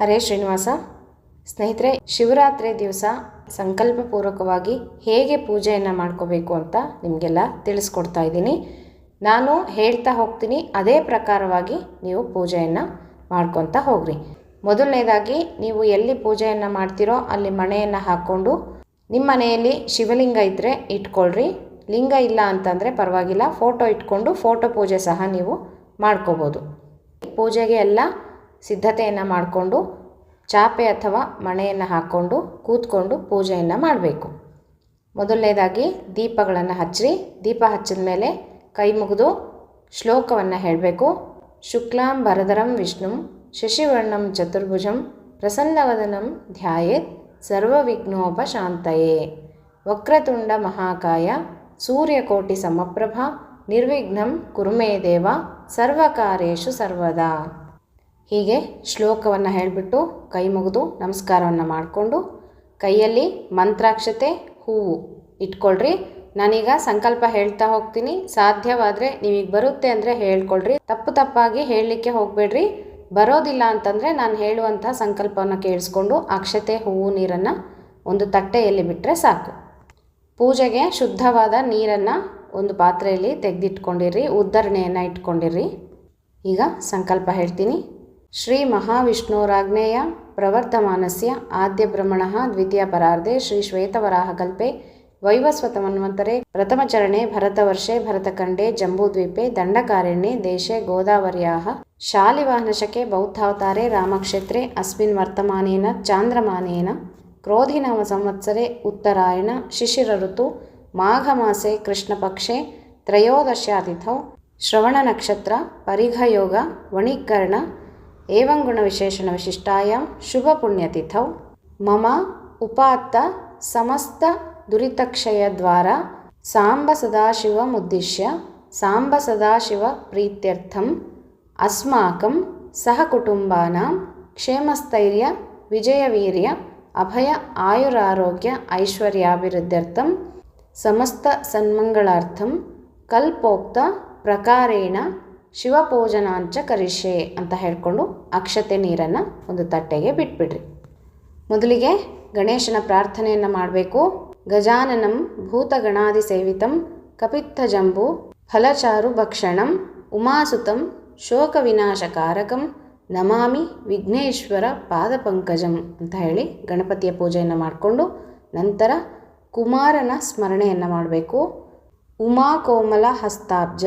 ಹರೇ ಶ್ರೀನಿವಾಸ. ಸ್ನೇಹಿತರೆ, ಶಿವರಾತ್ರಿ ದಿವಸ ಸಂಕಲ್ಪಪೂರ್ವಕವಾಗಿ ಹೇಗೆ ಪೂಜೆಯನ್ನು ಮಾಡ್ಕೋಬೇಕು ಅಂತ ನಿಮಗೆಲ್ಲ ತಿಳಿಸ್ಕೊಡ್ತಾ ಇದ್ದೀನಿ. ನಾನು ಹೇಳ್ತಾ ಹೋಗ್ತೀನಿ, ಅದೇ ಪ್ರಕಾರವಾಗಿ ನೀವು ಪೂಜೆಯನ್ನು ಮಾಡ್ಕೊತಾ ಹೋಗ್ರಿ. ಮೊದಲನೇದಾಗಿ, ನೀವು ಎಲ್ಲಿ ಪೂಜೆಯನ್ನು ಮಾಡ್ತೀರೋ ಅಲ್ಲಿ ಮಣೆಯನ್ನು ಹಾಕ್ಕೊಂಡು ನಿಮ್ಮ ಮನೆಯಲ್ಲಿ ಶಿವಲಿಂಗ ಇದ್ದರೆ ಇಟ್ಕೊಳ್ರಿ. ಲಿಂಗ ಇಲ್ಲ ಅಂತಂದರೆ ಪರವಾಗಿಲ್ಲ, ಫೋಟೋ ಇಟ್ಕೊಂಡು ಫೋಟೋ ಪೂಜೆ ಸಹ ನೀವು ಮಾಡ್ಕೋಬೋದು. ಪೂಜೆಗೆ ಎಲ್ಲ ಸಿದ್ಧತೆಯನ್ನು ಮಾಡಿಕೊಂಡು, ಚಾಪೆ ಅಥವಾ ಮಣೆಯನ್ನು ಹಾಕ್ಕೊಂಡು ಕೂತ್ಕೊಂಡು ಪೂಜೆಯನ್ನು ಮಾಡಬೇಕು. ಮೊದಲನೇದಾಗಿ ದೀಪಗಳನ್ನು ಹಚ್ಚಿರಿ. ದೀಪ ಹಚ್ಚಿದ ಮೇಲೆ ಕೈ ಮುಗಿದು ಶ್ಲೋಕವನ್ನು ಹೇಳಬೇಕು. ಶುಕ್ಲಾಂ ಭರಧರಂ ವಿಷ್ಣುಂ ಶಶಿವರ್ಣಂ ಚತುರ್ಭುಜಂ ಪ್ರಸನ್ನವದನಂ ಧ್ಯಾಯೇತ್ ಸರ್ವವಿಘ್ನೋಪಶಾಂತಯೇ. ವಕ್ರತುಂಡ ಮಹಾಕಾಯ ಸೂರ್ಯಕೋಟಿ ಸಮಪ್ರಭ ನಿರ್ವಿಘ್ನಂ ಕುರುಮೇ ದೇವ ಸರ್ವಕಾರೇಶು ಸರ್ವದಾ. ಹೀಗೆ ಶ್ಲೋಕವನ್ನು ಹೇಳಿಬಿಟ್ಟು ಕೈ ಮುಗಿದು ನಮಸ್ಕಾರವನ್ನು ಮಾಡಿಕೊಂಡು ಕೈಯಲ್ಲಿ ಮಂತ್ರಾಕ್ಷತೆ ಹೂವು ಇಟ್ಕೊಳ್ರಿ. ನಾನೀಗ ಸಂಕಲ್ಪ ಹೇಳ್ತಾ ಹೋಗ್ತೀನಿ. ಸಾಧ್ಯವಾದರೆ ನಿಮಗೆ ಬರುತ್ತೆ ಅಂದರೆ ಹೇಳ್ಕೊಳ್ರಿ. ತಪ್ಪು ತಪ್ಪಾಗಿ ಹೇಳಲಿಕ್ಕೆ ಹೋಗಬೇಡ್ರಿ. ಬರೋದಿಲ್ಲ ಅಂತಂದರೆ ನಾನು ಹೇಳುವಂಥ ಸಂಕಲ್ಪವನ್ನು ಕೇಳಿಸ್ಕೊಂಡು ಅಕ್ಷತೆ ಹೂವು ನೀರನ್ನು ಒಂದು ತಟ್ಟೆಯಲ್ಲಿ ಬಿಟ್ಟರೆ ಸಾಕು. ಪೂಜೆಗೆ ಶುದ್ಧವಾದ ನೀರನ್ನು ಒಂದು ಪಾತ್ರೆಯಲ್ಲಿ ತೆಗೆದಿಟ್ಕೊಂಡಿರ್ರಿ ಉದ್ದರಣೆಯನ್ನು ಇಟ್ಕೊಂಡಿರ್ರಿ ಈಗ ಸಂಕಲ್ಪ ಹೇಳ್ತೀನಿ. ಶ್ರೀ ಮಹಾವಿಷ್ಣೋರಾಜ್ಞೇಯ ಪ್ರವರ್ತಮಾನಸ್ಯ ಆದ್ಯ ಬ್ರಹ್ಮಣ ದ್ವಿತೀಯ ಪರಾರ್ಧೆ ಶ್ರೀ ಶ್ವೇತವರಾಹಕಲ್ಪೆ ವೈವಸ್ವತಮನ್ವಂತರೆ ಪ್ರಥಮಚರಣೆ ಭರತವರ್ಷೆ ಭರತಖಂಡೆ ಜಂಬೂದ್ವೀಪೆ ದಂಡಕಾರಣ್ಯೆ ದೇಶೆ ಗೋದಾವರ್ಯಾः ಶಾಲಿವಾಹನಶಕೆ ಬೌದ್ಧಾವತಾರೆ ರಾಮಕ್ಷೇತ್ರೆ ಅಸ್ಮಿನ್ ವರ್ತಮಾನೇನ ಚಾಂದ್ರಮಾನೇನ ಕ್ರೋಧಿನಾಮ ಸಂವತ್ಸರೆ ಉತ್ತರಾಯಣ ಶಿಶಿರ ಋತು ಮಾಘಮಾಸೆ ಕೃಷ್ಣಪಕ್ಷೆ ತ್ರಯೋದಶ್ಯಾತಿಥೌ ಶ್ರವಣ ನಕ್ಷತ್ರ ಪರಿಘಯೋಗ ವಣಿಕರ್ಣ एवं गुणविशेषणविशिष्टायां शुभपुण्यतिथौ मम उपात्त उपात्तसमस्तदुरितक्षयद्वारा साम्बसदाशिवमुद्दिश्य साम्बसदाशिवप्रीत्यर्थम् अस्माकं सहकुटुम्बानां क्षेमस्थैर्यविजयवीर्य अभय आयुरारोग्य ऐश्वर्याभिवृद्ध्यर्थं समस्तसन्मङ्गलार्थं कल्पोक्तप्रकारेण ಶಿವಪೂಜನಾಂಚ ಕರಿಷ್ಯೆ ಅಂತ ಹೇಳಿಕೊಂಡು ಅಕ್ಷತೆ ನೀರನ್ನು ಒಂದು ತಟ್ಟೆಗೆ ಬಿಟ್ಬಿಡ್ರಿ. ಮೊದಲಿಗೆ ಗಣೇಶನ ಪ್ರಾರ್ಥನೆಯನ್ನು ಮಾಡಬೇಕು. ಗಜಾನನಂ ಭೂತಗಣಾದಿ ಸೇವಿತಂ ಕಪಿತ್ಥಜಂಬು ಫಲಚಾರು ಭಕ್ಷಣಂ ಉಮಾಸುತಂ ಶೋಕ ವಿನಾಶಕಾರಕಂ ನಮಾಮಿ ವಿಘ್ನೇಶ್ವರ ಪಾದಪಂಕಜಂ ಅಂತ ಹೇಳಿ ಗಣಪತಿಯ ಪೂಜೆಯನ್ನು ಮಾಡಿಕೊಂಡು ನಂತರ ಕುಮಾರನ ಸ್ಮರಣೆಯನ್ನು ಮಾಡಬೇಕು. ಉಮಾಕೋಮಲ ಹಸ್ತಾಬ್ಜ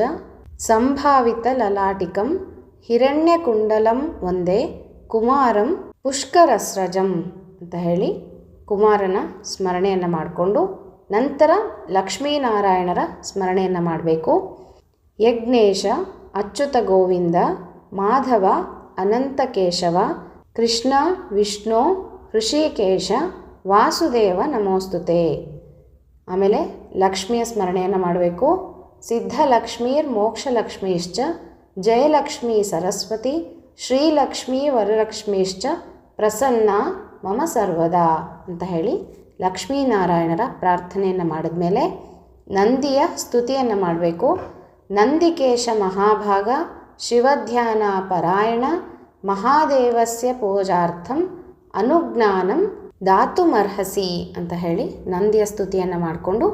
ಸಂಭಾವಿತ ಲಲಾಟಿಕಂ, ಹಿರಣ್ಯಕುಂಡಲಂ ಒಂದೇ, ಕುಮಾರಂ ಪುಷ್ಕರಸ್ರಜಂ ಅಂತ ಹೇಳಿ ಕುಮಾರನ ಸ್ಮರಣೆಯನ್ನು ಮಾಡಿಕೊಂಡು ನಂತರ ಲಕ್ಷ್ಮೀನಾರಾಯಣರ ಸ್ಮರಣೆಯನ್ನು ಮಾಡಬೇಕು. ಯಜ್ಞೇಶ, ಅಚ್ಯುತ ಗೋವಿಂದ, ಮಾಧವ, ಅನಂತಕೇಶವ, ಕೃಷ್ಣ, ವಿಷ್ಣು, ಋಷಿಕೇಶ, ವಾಸುದೇವ ನಮೋಸ್ತುತೆ. ಆಮೇಲೆ ಲಕ್ಷ್ಮಿಯ ಸ್ಮರಣೆಯನ್ನು ಮಾಡಬೇಕು. ಸಿದ್ಧಲಕ್ಷ್ಮೀರ್ ಮೋಕ್ಷಲಕ್ಷ್ಮೀಶ್ಚ, ಜಯಲಕ್ಷ್ಮೀ ಸರಸ್ವತಿ, ಶ್ರೀಲಕ್ಷ್ಮೀ ವರಲಕ್ಷ್ಮೀಶ್ಚ ಪ್ರಸನ್ನ, ಮಮ ಸರ್ವದಾ ಅಂತ ಹೇಳಿ ಲಕ್ಷ್ಮೀನಾರಾಯಣರ ಪ್ರಾರ್ಥನೆಯನ್ನು ಮಾಡಿದ್ಮೇಲೆ ನಂದಿಯ ಸ್ತುತಿಯನ್ನು ಮಾಡಬೇಕು. ನಂದಿಕೇಶ ಮಹಾಭಾಗ ಶಿವಧ್ಯಾನ ಪರಾಯಣ ಮಹಾದೇವಸ್ಯ ಪೂಜಾರ್ಥಂ, ಅನುಜ್ಞಾನಂ, ದಾತುಮರ್ಹಸಿ ಅಂತ ಹೇಳಿ ನಂದಿಯ ಸ್ತುತಿಯನ್ನು ಮಾಡಿಕೊಂಡು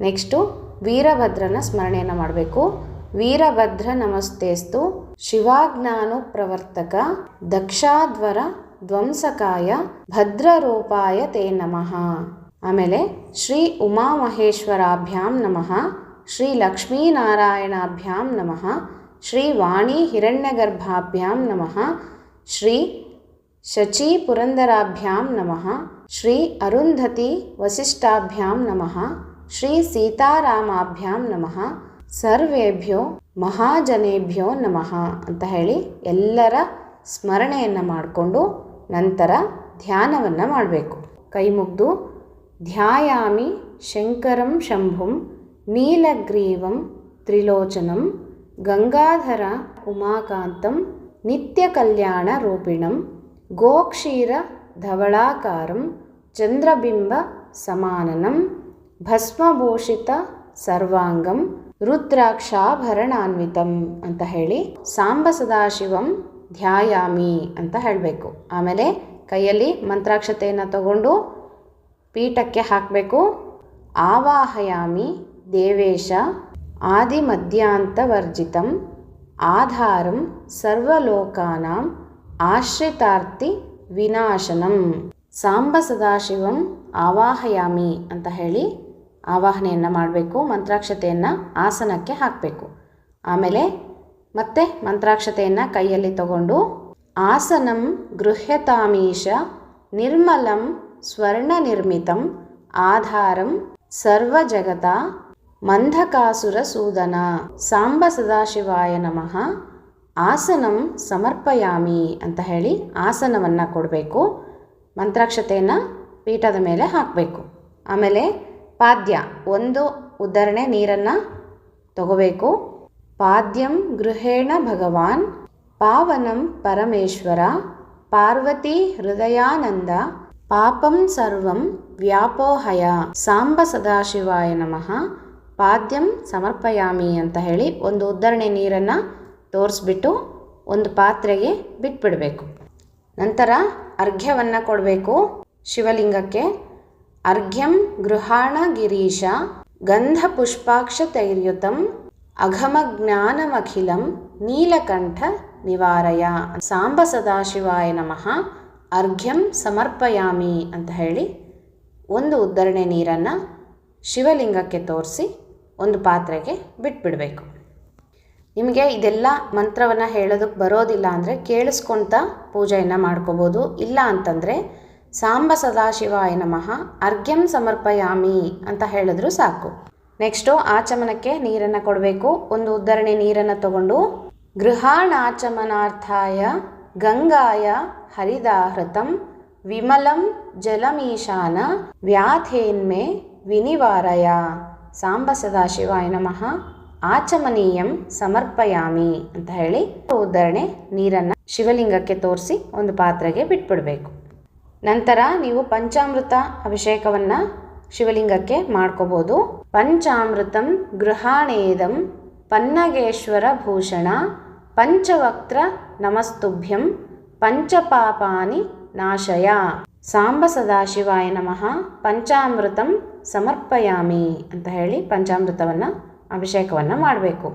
ನೆಕ್ಸ್ಟು ವೀರಭದ್ರನ ಸ್ಮರಣೆಯನ್ನು ಮಾಡಬೇಕು. ವೀರಭದ್ರ ನಮಸ್ತೇಸ್ತು. ಶಿವಾಜ್ಞಾನು ಪ್ರವರ್ತಕ ದಕ್ಷಾಧ್ವರ ಧ್ವಂಸಕಾಯ ಭದ್ರರೂಪಾಯ ತೇ ನಮಃ. ಆಮೇಲೆ ಶ್ರೀ ಉಮಾಮಹೇಶ್ವರಾಭ್ಯಾಂ ನಮಃ. ಶ್ರೀ ಲಕ್ಷ್ಮೀನಾರಾಯಣಾಭ್ಯಾಂ ನಮಃ. ಶ್ರೀ ವಾಣಿ ಹಿರಣ್ಯಗರ್ಭಾಭ್ಯಾಂ ನಮಃ. ಶ್ರೀ ಶಚಿ ಪುರಂದರಾಭ್ಯಾಂ ನಮಃ. ಶ್ರೀ ಅರುಂಧತಿ ವಸಿಷ್ಠಾಭ್ಯಾಂ ನಮಃ. ಶ್ರೀ ಸೀತಾರಾಮಾಭ್ಯಾಂ ನಮಃ. ಸರ್ವೇಭ್ಯೋ ಮಹಾಜನೇಭ್ಯೋ ನಮಃ ಅಂತ ಹೇಳಿ ಎಲ್ಲರ ಸ್ಮರಣೆಯನ್ನು ಮಾಡಿಕೊಂಡು ನಂತರ ಧ್ಯಾನವನ್ನು ಮಾಡಬೇಕು. ಕೈ ಮುಗ್ದು, ಧ್ಯಾಯಾಮಿ ಶಂಕರಂ ಶಂಭುಂ, ನೀಲಗ್ರೀವಂ ತ್ರಿಲೋಚನಂ, ಗಂಗಾಧರ ಉಮಾಕಾಂತಂ, ನಿತ್ಯ ಕಲ್ಯಾಣ ರೂಪಿಣಂ, ಗೋಕ್ಷೀರ ಧವಳಾಕಾರಂ, ಚಂದ್ರಬಿಂಬ ಸಮಾನನಂ ಭಸ್ಮಭೂಷಿತ ಸರ್ವಾಂಗಂ ರುದ್ರಾಕ್ಷಾಭರಣಾನ್ವಿತಂ ಅಂತ ಹೇಳಿ ಸಾಂಬ ಸದಾಶಿವಂ ಧ್ಯಾಯಾಮಿ ಅಂತ ಹೇಳಬೇಕು. ಆಮೇಲೆ ಕೈಯಲ್ಲಿ ಮಂತ್ರಾಕ್ಷತೆಯನ್ನು ತಗೊಂಡು ಪೀಠಕ್ಕೆ ಹಾಕಬೇಕು. ಆವಾಹಯಾಮಿ ದೇವೇಶ ಆದಿಮಧ್ಯಾಂತವರ್ಜಿತಂ ಆಧಾರಂ ಸರ್ವಲೋಕಾನಾಂ ಆಶ್ರಿತಾರ್ಥಿ ವಿನಾಶನಂ. ಸಾಂಬ ಸದಾಶಿವಂ ಆವಾಹಯಾಮಿ ಅಂತ ಹೇಳಿ ಆವಾಹನೆಯನ್ನು ಮಾಡಬೇಕು, ಮಂತ್ರಾಕ್ಷತೆಯನ್ನು ಆಸನಕ್ಕೆ ಹಾಕಬೇಕು. ಆಮೇಲೆ ಮತ್ತೆ ಮಂತ್ರಾಕ್ಷತೆಯನ್ನು ಕೈಯಲ್ಲಿ ತಗೊಂಡು ಆಸನಂ ಗೃಹ್ಯತಾಮೀಶ ನಿರ್ಮಲಂ ಸ್ವರ್ಣ ನಿರ್ಮಿತಂ ಆಧಾರಂ ಸರ್ವಜಗತ ಮಂಧಕಾಸುರ ಸೂದನ ಸಾಂಬ ಸದಾಶಿವಾಯ ನಮಃ ಆಸನಂ ಸಮರ್ಪಯಾಮಿ ಅಂತ ಹೇಳಿ ಆಸನವನ್ನು ಕೊಡಬೇಕು, ಮಂತ್ರಾಕ್ಷತೆಯನ್ನು ಪೀಠದ ಮೇಲೆ ಹಾಕಬೇಕು. ಆಮೇಲೆ ಪಾದ್ಯ. ಒಂದು ಉದಾಹರಣೆ ನೀರನ್ನು ತಗೋಬೇಕು. ಪಾದ್ಯಂ ಗೃಹೇಣ ಭಗವಾನ್, ಪಾವನಂ ಪರಮೇಶ್ವರ, ಪಾರ್ವತಿ ಹೃದಯಾನಂದ, ಪಾಪಂ ಸರ್ವಂ ವ್ಯಾಪೋಹಯ. ಸಾಂಬ ಸದಾಶಿವಾಯ ನಮಃ. ಪಾದ್ಯಂ ಸಮರ್ಪಯಾಮಿ ಅಂತ ಹೇಳಿ ಒಂದು ಉದ್ದರಣೆ ನೀರನ್ನು ತೋರಿಸ್ಬಿಟ್ಟು ಒಂದು ಪಾತ್ರೆಗೆ ಬಿಟ್ಬಿಡಬೇಕು. ನಂತರ ಅರ್ಘ್ಯವನ್ನು ಕೊಡಬೇಕು ಶಿವಲಿಂಗಕ್ಕೆ. ಅರ್ಘ್ಯಂ ಗೃಹಾಣ ಗಿರೀಶ ಪುಷ್ಪಾಕ್ಷ ತೈರ್ಯುತಂ ಅಘಮಜ್ಞಾನಮಖಿಲಂ ನೀಲಕಂಠ ನಿವಾರಯ ಸಾಂಬ ಸದಾಶಿವಾಯ ನಮಃ ಅರ್ಘ್ಯಂ ಸಮರ್ಪಯಾಮಿ ಅಂತ ಹೇಳಿ ಒಂದು ಉದ್ದರಣೆ ನೀರನ್ನು ಶಿವಲಿಂಗಕ್ಕೆ ತೋರಿಸಿ ಒಂದು ಪಾತ್ರೆಗೆ ಬಿಟ್ಬಿಡಬೇಕು. ನಿಮಗೆ ಇದೆಲ್ಲ ಮಂತ್ರವನ್ನು ಹೇಳೋದಕ್ಕೆ ಬರೋದಿಲ್ಲ ಅಂದರೆ ಕೇಳಿಸ್ಕೊತ ಪೂಜೆಯನ್ನು ಮಾಡ್ಕೋಬೋದು. ಇಲ್ಲ ಅಂತಂದರೆ ಸಾಂಬ ಸದಾಶಿವಾಯ ನಮಃ, ಅರ್ಘ್ಯಂ ಸಮರ್ಪಯಾಮಿ ಅಂತ ಹೇಳಿದ್ರು ಸಾಕು. ನೆಕ್ಸ್ಟು ಆಚಮನಕ್ಕೆ ನೀರನ್ನು ಕೊಡಬೇಕು. ಒಂದು ಉದ್ಧರಣೆ ನೀರನ್ನು ತಗೊಂಡು ಗೃಹಾಣಾಚಮನಾರ್ಥಾಯ ಗಂಗಾಯ ಹರಿದಾಹೃತಂ ವಿಮಲಂ ಜಲಮೀಶಾನ ವ್ಯಾಥೇನ್ಮೆ ವಿನಿವಾರಯ. ಸಾಂಬ ಸದಾಶಿವಾಯ ನಮಃ, ಆಚಮನೀಯಂ ಸಮರ್ಪಯಾಮಿ ಅಂತ ಹೇಳಿ ಉದ್ಧರಣೆ ನೀರನ್ನು ಶಿವಲಿಂಗಕ್ಕೆ ತೋರಿಸಿ ಒಂದು ಪಾತ್ರೆಗೆ ಬಿಟ್ಬಿಡಬೇಕು. ನಂತರ ನೀವು ಪಂಚಾಮೃತ ಅಭಿಷೇಕವನ್ನು ಶಿವಲಿಂಗಕ್ಕೆ ಮಾಡ್ಕೋಬೋದು. ಪಂಚಾಮೃತಂ ಗೃಹಾಣೇದಂ ಪನ್ನಗೇಶ್ವರ ಭೂಷಣ ಪಂಚವಕ್ತ್ರ ನಮಸ್ತುಭ್ಯಂ ಪಂಚಪಾಪಾನಿ ನಾಶಯ. ಸಾಂಬ ಸದಾಶಿವಾಯ ನಮಃ. ಪಂಚಾಮೃತಂ ಸಮರ್ಪಯಾಮಿ ಅಂತ ಹೇಳಿ ಪಂಚಾಮೃತವನ್ನು ಅಭಿಷೇಕವನ್ನು ಮಾಡಬೇಕು.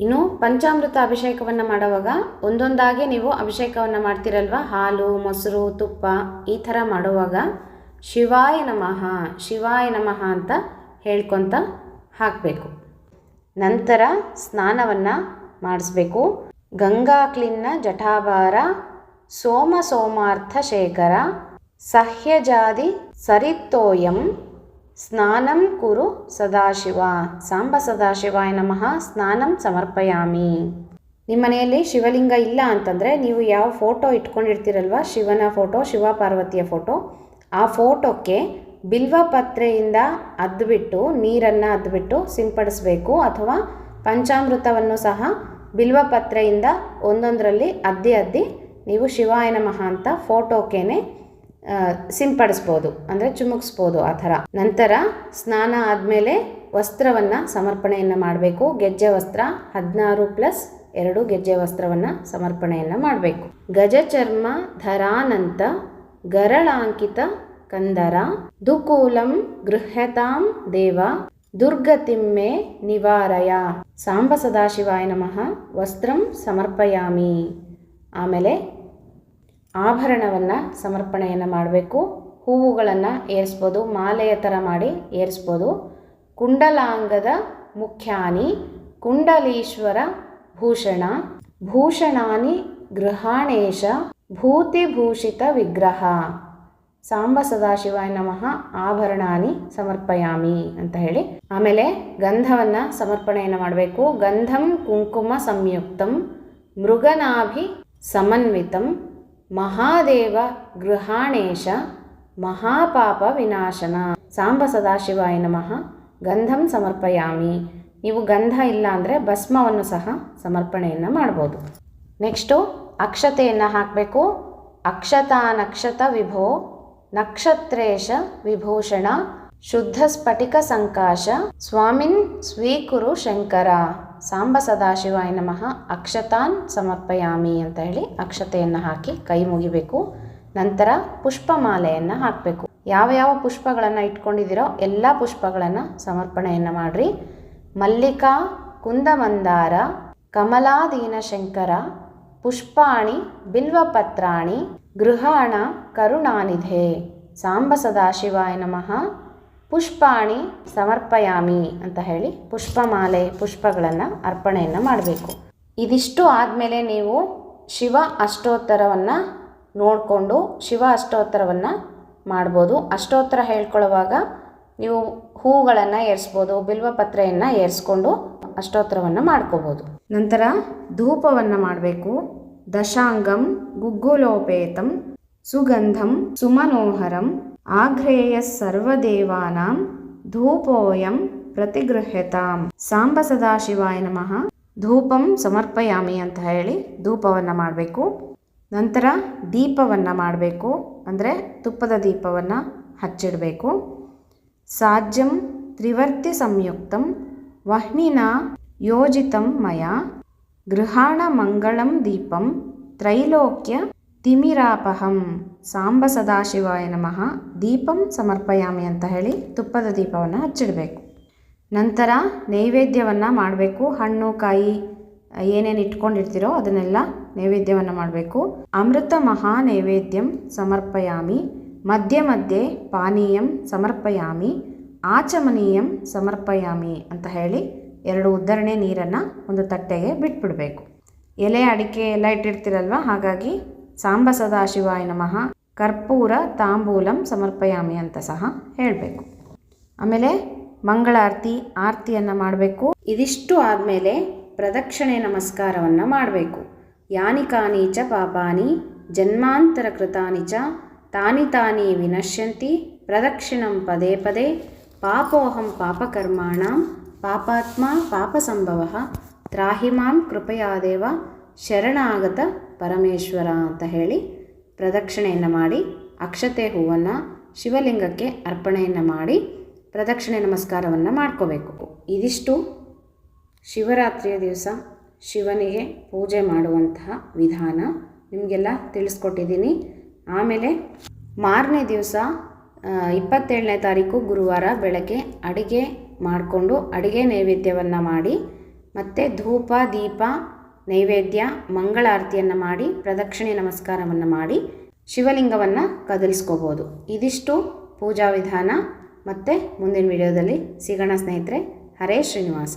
ಇನ್ನು ಪಂಚಾಮೃತ ಅಭಿಷೇಕವನ್ನು ಮಾಡುವಾಗ ಒಂದೊಂದಾಗಿ ನೀವು ಅಭಿಷೇಕವನ್ನು ಮಾಡ್ತಿರಲ್ವ? ಹಾಲು, ಮೊಸರು, ತುಪ್ಪ ಈ ಥರ ಮಾಡುವಾಗ ಶಿವಾಯ ನಮಃ ಶಿವಾಯ ನಮಃ ಅಂತ ಹೇಳ್ಕೊತ ಹಾಕಬೇಕು. ನಂತರ ಸ್ನಾನವನ್ನು ಮಾಡಿಸ್ಬೇಕು. ಗಂಗಾ ಕ್ಲಿನ್ನ ಜಠಾಭಾರ, ಸೋಮ ಸೋಮಾರ್ಥ ಶೇಖರ, ಸಹ್ಯಜಾದಿ ಸರಿತ್ತೋಯಂ ಸ್ನಾನಂ ಕುರು ಸದಾಶಿವ. ಸಾಂಬ ಸದಾಶಿವಾಯ ನಮಃ, ಸ್ನಾನಂ ಸಮರ್ಪಯಾಮಿ. ನಿಮ್ಮ ಮನೆಯಲ್ಲಿ ಶಿವಲಿಂಗ ಇಲ್ಲ ಅಂತಂದರೆ ನೀವು ಯಾವ ಫೋಟೋ ಇಟ್ಕೊಂಡಿರ್ತೀರಲ್ವ? ಶಿವನ ಫೋಟೋ ಶಿವ ಪಾರ್ವತಿಯ ಫೋಟೋ. ಆ ಫೋಟೋಕ್ಕೆ ಬಿಲ್ವಪತ್ರೆಯಿಂದ ಅದ್ಬಿಟ್ಟು, ನೀರನ್ನು ಅದ್ಬಿಟ್ಟು ಸಿಂಪಡಿಸಬೇಕು ಅಥವಾ ಪಂಚಾಮೃತವನ್ನು ಸಹ ಬಿಲ್ವಪತ್ರೆಯಿಂದ ಒಂದೊಂದರಲ್ಲಿ ಅದ್ದಿ ಅದ್ದಿ ನೀವು ಶಿವಾಯ ನಮಃ ಅಂತ ಫೋಟೋಕ್ಕೇನೆ ಸಿಂಪಡಿಸ್ಬೋದು ಅಂದರೆ ಚುಮುಕ್ಸ್ಬೋದು ಆ ಥರ. ನಂತರ ಸ್ನಾನ ಆದಮೇಲೆ ವಸ್ತ್ರವನ್ನು ಸಮರ್ಪಣೆಯನ್ನು ಮಾಡಬೇಕು. ಗೆಜ್ಜೆ ವಸ್ತ್ರ ಹದಿನಾರು ಪ್ಲಸ್ ಎರಡು ಗೆಜ್ಜೆ ವಸ್ತ್ರವನ್ನು ಸಮರ್ಪಣೆಯನ್ನು ಮಾಡಬೇಕು. ಗಜ ಚರ್ಮ ಧರಾನಂತ ಗರಳಾಂಕಿತ ಕಂದರ ದುಕೂಲಂ ಗೃಹ್ಯತಾಂ ದೇವ ದುರ್ಗತಿಮ್ಮೆ ನಿವಾರಯ. ಸಾಂಬ ಸದಾಶಿವಾಯ ನಮಃ. ವಸ್ತ್ರಂ ಸಮರ್ಪಯಾಮಿ. ಆಮೇಲೆ ಆಭರಣವನ್ನು ಸಮರ್ಪಣೆಯನ್ನು ಮಾಡಬೇಕು. ಹೂವುಗಳನ್ನು ಏರಿಸ್ಬೋದು, ಮಾಲೆಯ ಥರ ಮಾಡಿ ಏರಿಸ್ಬೋದು. ಕುಂಡಲಾಂಗದ ಮುಖ್ಯಾನಿ, ಕುಂಡಲೀಶ್ವರ ಭೂಷಣ, ಭೂಷಣಾನಿ ಗೃಹಾಣೇಶ, ಭೂತಿಭೂಷಿತ ವಿಗ್ರಹ. ಸಾಂಬ ಸದಾಶಿವಾಯ ನಮಃ, ಆಭರಣಾನಿ ಸಮರ್ಪಯಾಮಿ ಅಂತ ಹೇಳಿ. ಆಮೇಲೆ ಗಂಧವನ್ನು ಸಮರ್ಪಣೆಯನ್ನು ಮಾಡಬೇಕು. ಗಂಧಂ ಕುಂಕುಮ ಸಂಯುಕ್ತಂ ಮೃಗನಾಭಿ ಸಮನ್ವಿತಂ. ಮಹಾದೇವ ಗೃಹಾಣೇಶ ಮಹಾಪಾಪ ವಿನಾಶನ. ಸಾಂಬ ಸದಾಶಿವಾಯ ನಮಃ. ಗಂಧಂ ಸಮರ್ಪಯಾಮಿ. ನೀವು ಗಂಧ ಇಲ್ಲ ಅಂದರೆ ಭಸ್ಮವನ್ನು ಸಹ ಸಮರ್ಪಣೆಯನ್ನು ಮಾಡ್ಬೋದು. ನೆಕ್ಸ್ಟು ಅಕ್ಷತೆಯನ್ನು ಹಾಕಬೇಕು. ಅಕ್ಷತಾ ನಕ್ಷತ ವಿಭೋ, ನಕ್ಷತ್ರೇಶ ವಿಭೂಷಣ, ಶುದ್ಧ ಸ್ಫಟಿಕ ಸಂಕಾಶ, ಸ್ವಾಮಿನ್ ಸ್ವೀಕುರು ಶಂಕರ. ಸಾಂಬ ಸದಾಶಿವಾಯ ನಮಃ. ಅಕ್ಷತಾನ್ ಸಮರ್ಪಯಾಮಿ ಅಂತ ಹೇಳಿ ಅಕ್ಷತೆಯನ್ನು ಹಾಕಿ ಕೈ ಮುಗಿಬೇಕು. ನಂತರ ಪುಷ್ಪಮಾಲೆಯನ್ನು ಹಾಕಬೇಕು. ಯಾವ ಯಾವ ಪುಷ್ಪಗಳನ್ನು ಇಟ್ಕೊಂಡಿದ್ದೀರೋ ಎಲ್ಲ ಪುಷ್ಪಗಳನ್ನು ಸಮರ್ಪಣೆಯನ್ನು ಮಾಡಿರಿ. ಮಲ್ಲಿಕಾ, ಕುಂದಮಂದಾರ, ಕಮಲಾದೀನ ಶಂಕರ, ಪುಷ್ಪಾಣಿ, ಬಿಲ್ವಪತ್ರಾಣಿ, ಗೃಹಾಣ, ಕರುಣಾನಿಧೆ. ಸಾಂಬ ಸದಾಶಿವಾಯ ನಮಃ. ಪುಷ್ಪಾಣಿ ಸಮರ್ಪಯಾಮಿ ಅಂತ ಹೇಳಿ ಪುಷ್ಪಮಾಲೆ, ಪುಷ್ಪಗಳನ್ನು ಅರ್ಪಣೆಯನ್ನು ಮಾಡಬೇಕು. ಇದಿಷ್ಟು ಆದಮೇಲೆ ನೀವು ಶಿವ ಅಷ್ಟೋತ್ತರವನ್ನು ನೋಡಿಕೊಂಡು ಶಿವ ಅಷ್ಟೋತ್ತರವನ್ನು ಮಾಡ್ಬೋದು. ಅಷ್ಟೋತ್ತರ ಹೇಳ್ಕೊಳ್ಳುವಾಗ ನೀವು ಹೂಗಳನ್ನು ಏರಿಸ್ಬೋದು ಬಿಲ್ವಪತ್ರೆಯನ್ನು ಏರಿಸ್ಕೊಂಡು ಅಷ್ಟೋತ್ತರವನ್ನು ಮಾಡ್ಕೋಬೋದು. ನಂತರ ಧೂಪವನ್ನು ಮಾಡಬೇಕು. ದಶಾಂಗಂ, ಗುಗ್ಗುಲೋಪೇತಂ, ಸುಗಂಧಂ, ಸುಮನೋಹರಂ ಆಗ್ರೇಯ ಸರ್ವದೇವಾಂ ಧೂಪೋಯಂ ಪ್ರತಿಗೃಹ್ಯತಾಂ ಸಾಂಬ ಸದಾಶಿವಾಯ ನಮಃ ಧೂಪಂ ಸಮರ್ಪಯಾಮಿ ಅಂತ ಹೇಳಿ ಧೂಪವನ್ನು ಮಾಡಬೇಕು. ನಂತರ ದೀಪವನ್ನು ಮಾಡಬೇಕು. ಅಂದರೆ ತುಪ್ಪದ ದೀಪವನ್ನು ಹಚ್ಚಿಡಬೇಕು. ಸಾಜ್ಯಂ ತ್ರಿವರ್ತಿ ಸಂಯುಕ್ತಂ ವಹ್ನಿನ ಯೋಜಿತಂ ಮಯ ಗೃಹಾಣ ಮಂಗಳಂ ದೀಪಂ ತ್ರೈಲೋಕ್ಯ ತಿಮಿರಾಪಹಂ. ಸಾಂಬ ಸದಾಶಿವಾಯ ನಮಃ. ದೀಪಂ ಸಮರ್ಪಯಾಮಿ ಅಂತ ಹೇಳಿ ತುಪ್ಪದ ದೀಪವನ್ನು ಹಚ್ಚಿಡಬೇಕು. ನಂತರ ನೈವೇದ್ಯವನ್ನು ಮಾಡಬೇಕು. ಹಣ್ಣು, ಕಾಯಿ, ಏನೇನು ಇಟ್ಕೊಂಡಿರ್ತೀರೋ ಅದನ್ನೆಲ್ಲ ನೈವೇದ್ಯವನ್ನು ಮಾಡಬೇಕು. ಅಮೃತ ಮಹಾ ನೈವೇದ್ಯಂ ಸಮರ್ಪಯಾಮಿ. ಮಧ್ಯೆ ಮಧ್ಯೆ ಪಾನೀಯಂ ಸಮರ್ಪಯಾಮಿ. ಆಚಮನೀಯಂ ಸಮರ್ಪಯಾಮಿ ಅಂತ ಹೇಳಿ ಎರಡು ಉದ್ದರಣೆ ನೀರನ್ನು ಒಂದು ತಟ್ಟೆಗೆ ಬಿಟ್ಬಿಡಬೇಕು. ಎಲೆ, ಅಡಿಕೆ ಎಲ್ಲ ಇಟ್ಟಿರ್ತೀರಲ್ವ? ಹಾಗಾಗಿ ಸಾಂಬ ಸದಾಶಿವಾಯ ನಮಃ. ಕರ್ಪೂರ, ತಾಂಬೂಲಂ ಸಮರ್ಪಯಾಮಿ ಅಂತ ಸಹ ಹೇಳಬೇಕು. ಆಮೇಲೆ ಮಂಗಳಾರತಿ, ಆರತಿಯನ್ನು ಮಾಡಬೇಕು. ಇದಿಷ್ಟು ಆದಮೇಲೆ ಪ್ರದಕ್ಷಿಣೆ ನಮಸ್ಕಾರವನ್ನು ಮಾಡಬೇಕು. ಯಾನಿ ಕಾನೀಚ ಪಾಪಾನಿ, ಜನ್ಮಾಂತರ ಕೃತಾನಿಚ ತಾನಿ ತಾನಿ ವಿನಶ್ಯಂತಿ, ಪ್ರದಕ್ಷಿಣಂ ಪದೇ ಪದೇ, ಪಾಪೋಹಂ ಪಾಪಕರ್ಮಾಣ, ಪಾಪಾತ್ಮ ಪಾಪಸಂಭವ ತ್ರಾಹಿ ಮಾಂ ಕೃಪಯಾದೇವ ಶರಣಾಗತ ಪರಮೇಶ್ವರ ಅಂತ ಹೇಳಿ ಪ್ರದಕ್ಷಿಣೆಯನ್ನು ಮಾಡಿ ಅಕ್ಷತೆ ಹೂವನ್ನು ಶಿವಲಿಂಗಕ್ಕೆ ಅರ್ಪಣೆಯನ್ನು ಮಾಡಿ ಪ್ರದಕ್ಷಿಣೆ ನಮಸ್ಕಾರವನ್ನು ಮಾಡ್ಕೋಬೇಕು. ಇದಿಷ್ಟು ಶಿವರಾತ್ರಿಯ ದಿವಸ ಶಿವನಿಗೆ ಪೂಜೆ ಮಾಡುವಂತಹ ವಿಧಾನ ನಿಮಗೆಲ್ಲ ತಿಳಿಸ್ಕೊಟ್ಟಿದ್ದೀನಿ. ಆಮೇಲೆ ಮಾರನೇ ದಿವಸ ಇಪ್ಪತ್ತೇಳನೇ ತಾರೀಕು ಗುರುವಾರ ಬೆಳಗ್ಗೆ ಅಡಿಗೆ ಮಾಡಿಕೊಂಡು ಅಡಿಗೆ ನೈವೇದ್ಯವನ್ನು ಮಾಡಿ ಮತ್ತು ಧೂಪ, ದೀಪ ನೈವೇದ್ಯ, ಮಂಗಳಾರತಿಯನ್ನು ಮಾಡಿ, ಪ್ರದಕ್ಷಿಣೆ ನಮಸ್ಕಾರವನ್ನು ಮಾಡಿ, ಶಿವಲಿಂಗವನ್ನು ಕದಲಿಸ್ಕೋಬೋದು. ಇದಿಷ್ಟು ಪೂಜಾ ವಿಧಾನ. ಮತ್ತು ಮುಂದಿನ ವಿಡಿಯೋದಲ್ಲಿ ಸಿಗೋಣ ಸ್ನೇಹಿತರೆ. ಹರೇ ಶ್ರೀನಿವಾಸ.